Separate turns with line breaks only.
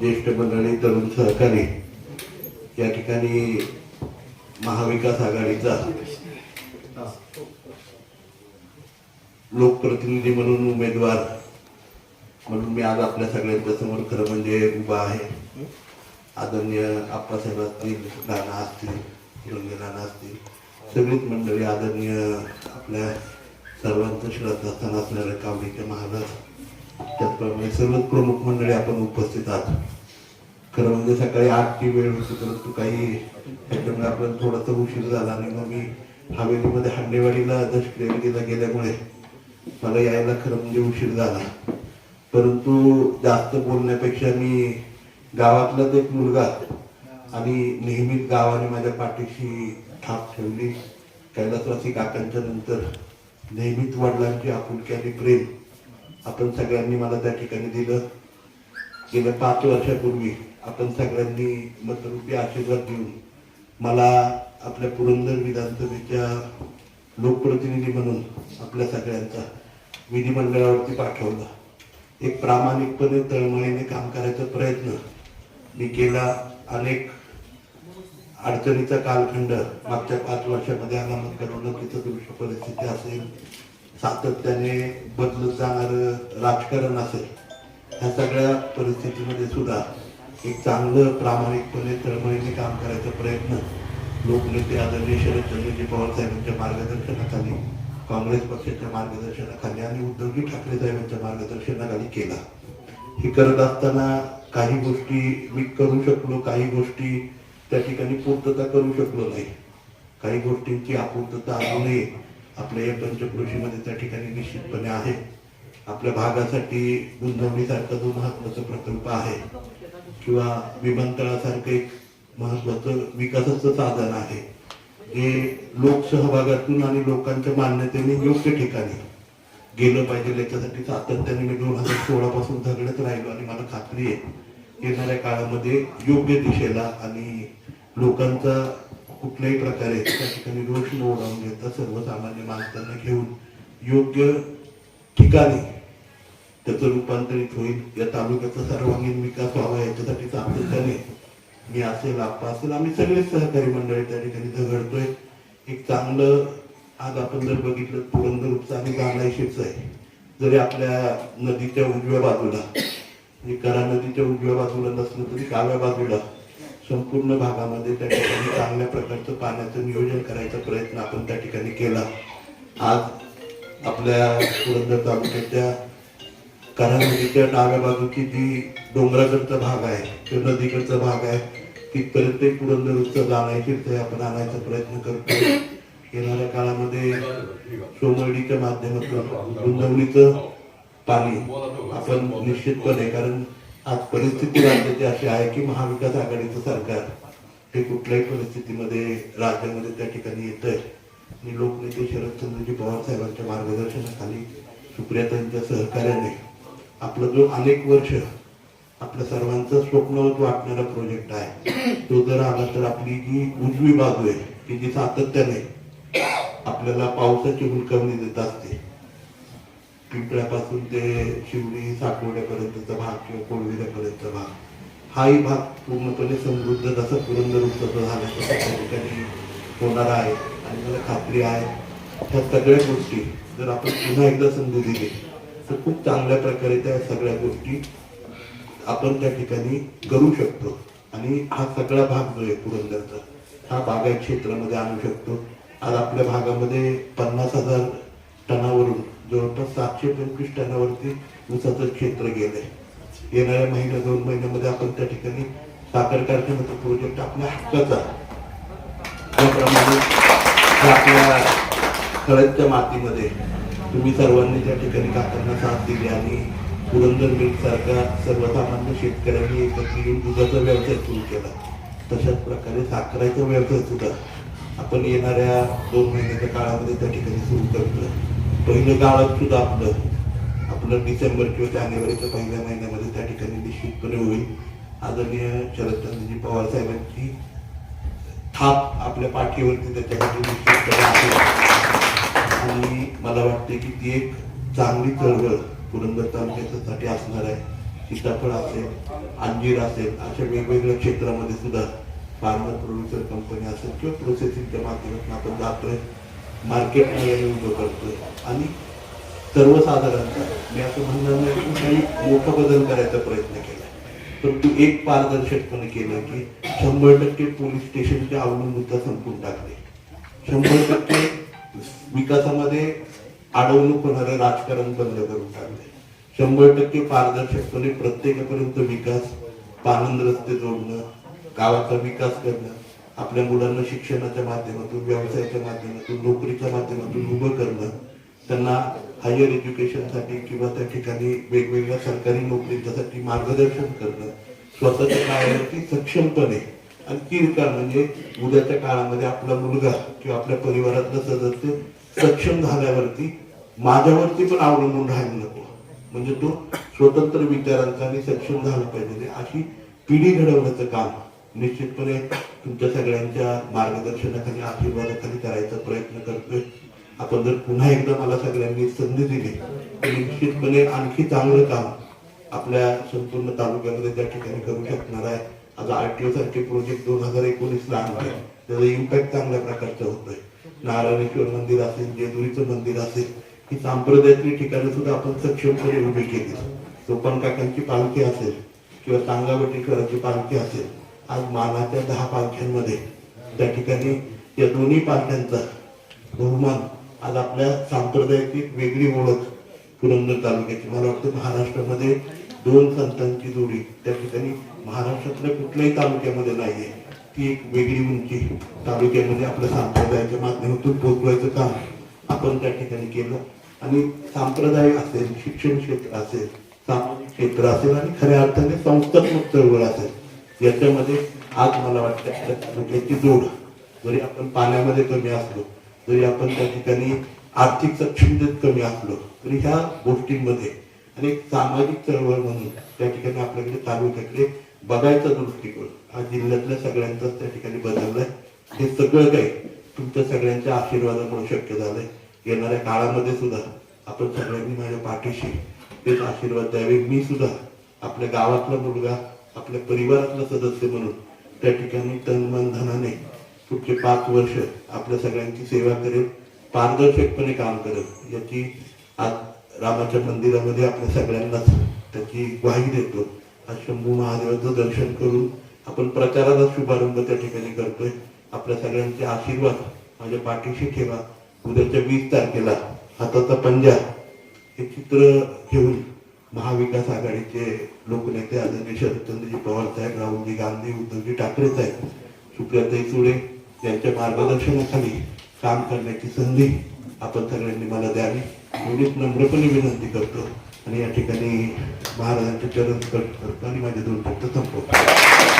ज्येष्ठ मंडळी तरुण सहकारी या ठिकाणी महाविकास आघाडीचा लोकप्रतिनिधी म्हणून उमेदवार म्हणून मी आज आपल्या सगळ्यांच्या समोर खरं म्हणजे उभा आहे. आदरणीय आप्पासाहेब असतील राणा असतील हिरंगे नाना असतील सगळीच मंडळी आदरणीय आपल्या सर्वांचं श्रद्धास्थान असणारे कावडीचे महाराज. त्याचप्रमाणे सर्वच प्रमुख मंडळी आपण उपस्थित आहात. खरं म्हणजे सकाळी आठची वेळ होती परंतु काही त्याच्यामुळे आपल्याला थोडासा उशीर झाला आणि मग मी हवेलीमध्ये हांडेवाडीला दशक्रिया गेल्यामुळे मला यायला खरं म्हणजे उशीर झाला. परंतु जास्त बोलण्यापेक्षा मी गावातलाच एक मुलगा आणि नेहमीच गावाने माझ्या पाठीशी थाप ठेवली. कैलासवासी काकांच्या नंतर नेहमीच वडिलांची आपुलकी आणि प्रेम आपण सगळ्यांनी मला त्या ठिकाणी दिलं. गेल्या पाच वर्षापूर्वी आपण सगळ्यांनी मतरूपी आशीर्वाद देऊन मला आपल्या पुरंदर विधानसभेच्या लोकप्रतिनिधी म्हणून आपल्या सगळ्यांचा विधिमंडळावरती पाठवला. एक प्रामाणिकपणे तळमळीने काम करायचा प्रयत्न मी केला. अनेक अडचणीचा कालखंड मागच्या पाच वर्षामध्ये आला मग करवणुकीचं दृश्य परिस्थिती असेल. सातत्याने बदलत जाणारं राजकारण असेल ह्या सगळ्या परिस्थितीमध्ये सुद्धा एक चांगलं प्रामाणिकपणे तळमळीने काम करायचा प्रयत्न लोकनेते आदरणीय शरदचंद्रजी पवार साहेबांच्या मार्गदर्शनाखाली काँग्रेस पक्षाच्या मार्गदर्शनाखाली आणि उद्धवजी ठाकरे साहेबांच्या मार्गदर्शनाखाली केला. हे करत असताना काही गोष्टी मी करू शकलो काही गोष्टी त्या ठिकाणी पूर्तता करू शकलो नाही. काही गोष्टींची अपूर्तता अजूनही आपल्या या पंचक्रोशीमध्ये त्या ठिकाणी निश्चितपणे आहे. आपल्या भागासाठी गुंतवणुकीसारखा जो महत्त्वाचा प्रकल्प आहे. किंवा विमानतळासारखं एक महत्वाचं विकासाचं साधन आहे. हे लोकसहभागातून आणि लोकांच्या मान्यतेने योग्य ठिकाणी गेलं पाहिजे याच्यासाठी सातत्याने मी दोन हजार सोळा पासून झगडत राहिलो आणि मला खात्री आहे येणाऱ्या काळामध्ये योग्य दिशेला आणि लोकांचा कुठल्याही प्रकारे त्या ठिकाणी रोष न ओढावून घेता सर्वसामान्य माणसांना घेऊन योग्य ठिकाणी त्याचं रूपांतरित होईल. या तालुक्याचा सर्वांगीण विकास व्हावा याच्यासाठी सातत्याने मी असेल आप्पा असेल आम्ही सगळे सहकारी मंडळी त्या ठिकाणी झगडतोय. एक चांगलं आज आपण जर बघितलं पुरंदर आणि गांगाईशीच आहे. जरी आपल्या नदीच्या उजव्या बाजूला म्हणजे करा नदीच्या उजव्या बाजूला नसलं तरी डाव्या बाजूला संपूर्ण भागामध्ये त्या ठिकाणी चांगल्या प्रकारचं पाण्याचं नियोजन करायचा प्रयत्न आपण त्या ठिकाणी केला. आज आपल्या पुरंदर तालुक्याच्या कारण नदीच्या डाव्या बाजूची जी डोंगराकडचा भाग आहे किंवा नदीकडचा भाग आहे तिथपर्यंत पुरंदर उत्सव आणायची ते आपण आणायचा प्रयत्न करतो येणाऱ्या काळामध्ये सोमवडीच्या माध्यमातून गुंतवणुकीचं पाणी आपण निश्चितपणे कारण आज परिस्थिती राज्याची अशी आहे की महाविकास आघाडीचं सरकार हे कुठल्याही परिस्थितीमध्ये राज्यामध्ये त्या ठिकाणी येत आहे आणि लोकनेते शरदचंद्रजी पवार साहेबांच्या मार्गदर्शनाखाली सुप्रियाताईंच्या सहकार्याने आपला जो अनेक वर्ष आपल्या सर्वांचं स्वप्नवत वाटणारा प्रोजेक्ट आहे तो जर आला तर आपली जी उजवी बाजू आहे की जी सातत्याने आपल्याला पावसाची हुलकावणी देत असते पिंपळ्यापासून ते शिवडी साठवड्यापर्यंतचा भाग किंवा कोळविऱ्यापर्यंतचा भाग. हाही भाग पूर्णपणे समृद्ध जसा पुरंदर उत्सव झाला त्या ठिकाणी होणार आहे. आणि मला खात्री आहे ह्या सगळ्या गोष्टी जर आपण पुन्हा एकदा संधी दिली तर खूप चांगल्या प्रकारे त्या सगळ्या गोष्टी आपण त्या ठिकाणी करू शकतो. आणि हा सगळा भाग जो आहे पुरंदरचा हा बागायत क्षेत्रामध्ये आणू शकतो. आज आपल्या भागामध्ये पन्नास हजार टनावरून जवळपास सातशे पंचवीस टनावरती ऊसाचं क्षेत्र गेलंय. येणाऱ्या महिन्या दोन महिन्यामध्ये आपण त्या ठिकाणी साखर कारखान्याचा प्रोजेक्ट आपल्या हक्काचा त्याप्रमाणे आपल्या खळदच्या मातीमध्ये तुम्ही सर्वांनी त्या ठिकाणी काकांना साथ दिली आणि पुरंदर मिल्क सारख्या सर्वसामान्य शेतकऱ्यांनी एकत्र येऊन दुधाचा व्यवसाय सुरू केला तशाच प्रकारे साखराचा व्यवसाय सुद्धा आपण येणाऱ्या दोन महिन्याच्या काळामध्ये त्या ठिकाणी सुरू करतोय. पहिलं काळात सुद्धा आपलं आपलं डिसेंबर किंवा जानेवारीच्या पहिल्या महिन्यामध्ये त्या ठिकाणी निश्चितपणे होईल. आदरणीय शरदचंद्रजी पवार साहेबांची थाप आपल्या पाठीवरती त्याच्यासाठी निश्चितपणे आहे. आणि मला वाटते की ती एक चांगली चळवळ पुरंदर तालुक्यासाठी असणार आहे. सीताफळ असेल अंजीर असेल अशा वेगवेगळ्या क्षेत्रामध्ये सुद्धा फार्मर प्रोड्युसर कंपनी असेल किंवा प्रोसेसिंगच्या माध्यमातून आपण जातोय. मार्केटमध्ये उभं करतोय. आणि सर्वसाधारणतः मी असं म्हणणार नाही की काही मोठं बदल करायचा प्रयत्न केला. परंतु एक पारदर्शकपणे केलं की शंभर टक्के पोलीस स्टेशनचे अवलंबूता संपून टाकले. शंभर टक्के विकासामध्ये अडवणूक होणारं राजकारण बंद करून टाकले. शंभर टक्के पारदर्शकपणे प्रत्येकापर्यंत विकास पानंद रस्ते जोडणं गावाचा विकास करणं आपल्या मुलांना शिक्षणाच्या माध्यमातून व्यवसायाच्या माध्यमातून नोकरीच्या माध्यमातून उभं करणं त्यांना हायर एज्युकेशनसाठी किंवा त्या ठिकाणी वेगवेगळ्या सरकारी नोकरीच्यासाठी मार्गदर्शन करणं स्वतःच्या पायावरती सक्षमपणे आणि किरकाळ म्हणजे उद्याच्या काळामध्ये आपला मुलगा किंवा आपल्या परिवारातलं सदस्य सक्षम झाल्यावरती माझ्यावरती पण अवलंबून राहायला नको. म्हणजे तो स्वतंत्र विचारांचा आणि सक्षम झाला पाहिजे. अशी पिढी घडवण्याचं काम निश्चितपणे तुमच्या सगळ्यांच्या मार्गदर्शनाखाली आशीर्वादाखाली करायचा प्रयत्न करतोय. आपण जर पुन्हा एकदा मला सगळ्यांनी संधी दिली तर निश्चितपणे आणखी चांगलं काम आपल्या संपूर्ण तालुक्यामध्ये त्या ठिकाणी करू शकणार आहे. आज आरटीओ सारखे प्रोजेक्ट दोन हजार एकोणीस ला आणले त्याचा इम्पॅक्ट चांगल्या प्रकारचा होतोय. नारायणेश्वर मंदिर असेल जेजुरीचं मंदिर असेल ही सांप्रदायिक ठिकाणं सुद्धा आपण सक्षमपणे उभी केली. सोपान काकांची पालखी असेल किंवा चांगला सांगावटेश्वराची पालखी असेल आज मानाच्या दहा पालख्यांमध्ये त्या ठिकाणी या दोन्ही पालख्यांचा बहुमान आज आपल्या सांप्रदायिक वेगळी ओळख पुरंदर तालुक्याची. मला वाटतं महाराष्ट्रामध्ये दोन संतांची जोडी त्या ठिकाणी महाराष्ट्रातल्या कुठल्याही तालुक्यामध्ये नाहीये. ती एक वेगळी उंची तालुक्यामध्ये आपल्या संप्रदायाच्या माध्यमातून पोचवायचं काम आपण त्या ठिकाणी केलं. आणि सांप्रदाय असेल शिक्षण क्षेत्र असेल सामाजिक क्षेत्र असेल आणि खऱ्या अर्थाने संस्थात्मक चळवळ असेल याच्यामध्ये आज मला वाटतं आपल्या म्हणजे जोड जरी आपण पाण्यामध्ये कमी असलो जरी आपण त्या ठिकाणी आर्थिक सक्षमतेत कमी असलो तरी ह्या गोष्टींमध्ये आणि एक सामाजिक चळवळ म्हणून त्या ठिकाणी आपल्याकडे तालुक्याकडे बघायचा दृष्टिकोन. हा जिल्ह्यातल्या सगळ्यांचाच त्या ठिकाणी बदललाय. हे सगळं काही तुमच्या सगळ्यांच्या आशीर्वादामुळे शक्य झालंय. येणाऱ्या काळामध्ये सुद्धा आपण सगळ्यांनी माझ्या पाठीशी तेच आशीर्वाद द्यावे. मी सुद्धा आपल्या गावातला मुलगा आपल्या परिवारातला सदस्य म्हणून त्या ठिकाणी तन मन धनाने पुढचे पाच वर्ष आपल्या सगळ्यांची सेवा करेल पारदर्शकपणे काम करेल. याची आज रामाच्या मंदिरामध्ये आपल्या सगळ्यांनाच त्याची ग्वाही देतो. आज शंभू महादेवाचं दर्शन करून आपण प्रचाराचा शुभारंभ त्या ठिकाणी करतोय. आपल्या सगळ्यांचे आशीर्वाद माझ्या पाठीशी ठेवा. उद्याच्या वीस तारखेला हाताचा पंजा हे चित्र घेऊन महाविकास आघाडीचे लोकनेते आदरणीय शरदचंद्रजी पवार साहेब राहुलजी गांधी उद्धवजी ठाकरे साहेब सुप्रियाताई सुळे यांच्या मार्गदर्शनाखाली काम करण्याची संधी आपण सगळ्यांनी मला द्यावी. एवढीच नम्रपणे विनंती करतो आणि या ठिकाणी महाराजांचे चरण करतो आणि माझे दोन शब्द संपवतो.